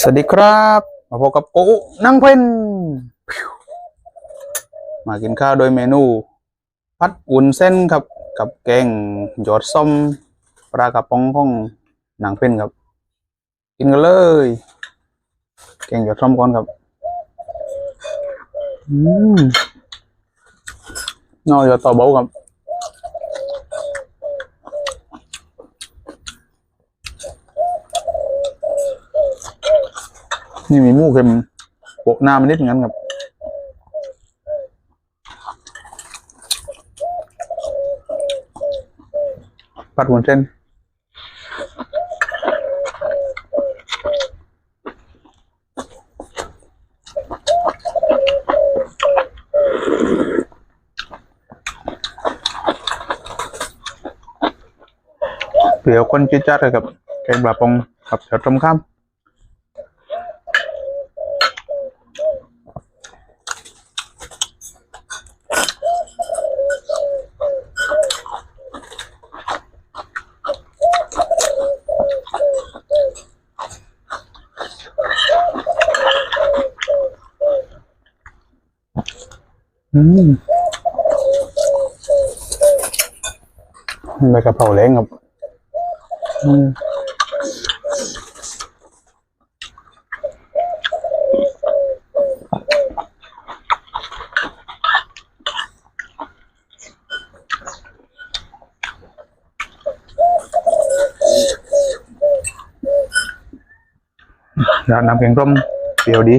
สวัสดีครับ มาพบกับโกอุนั่งเพนมากินข้าวโดยเมนู พัดอุ่นเส้นครับ กับแกงหยอดส้มปลากระป๋องของหนังเพนครับ กินกันเลย แกงหยอดส้มก่อนครับอืมนอหยอดต่อเบาครับ นี่มีมูเค็มโปะหน้ามันนิดงั้นครับ ปัดวุ้นเส้นเดี๋ยวคนจิดจัดเลยครับแกงปลาปองกับเฉาต้มข้าม อืมใบกะเพราแรงครับ อืมนน้ำแกงส้มเปรี้ยวดี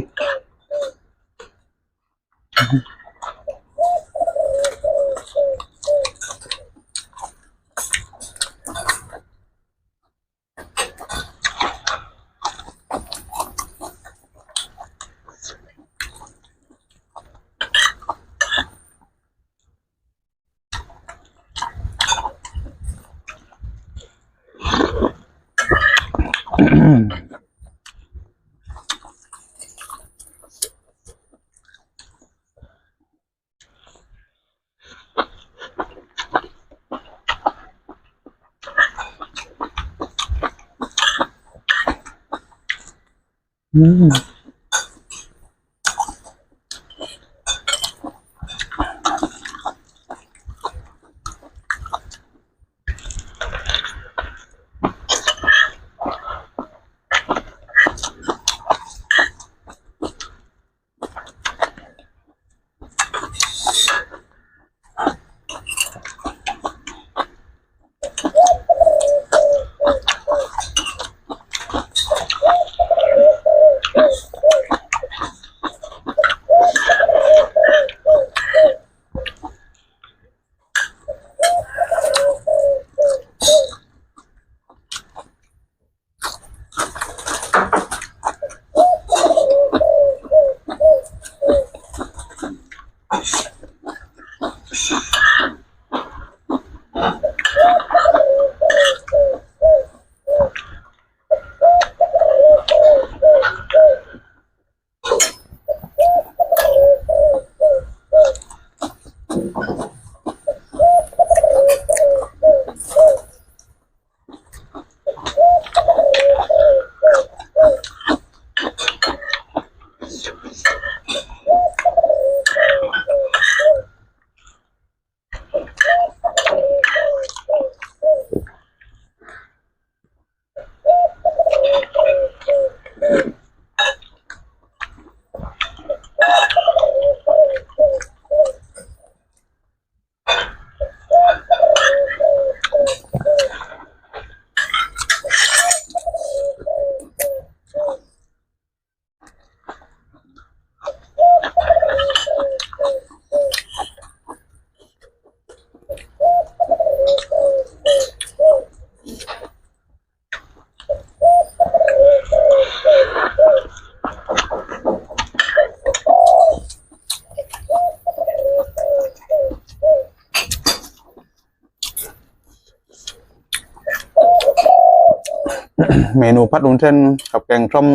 อื เมนูพัดลุนเส้นกับแกงส้ม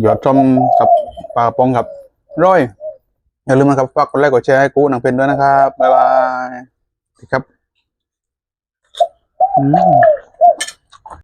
หยอดส้มกับปลาปองครับร้อย อย่าลืมนะครับฝากกดไลค์กดแชร์ให้กูหนังเพนด้วยนะครับ บ๊ายบายครับ อืม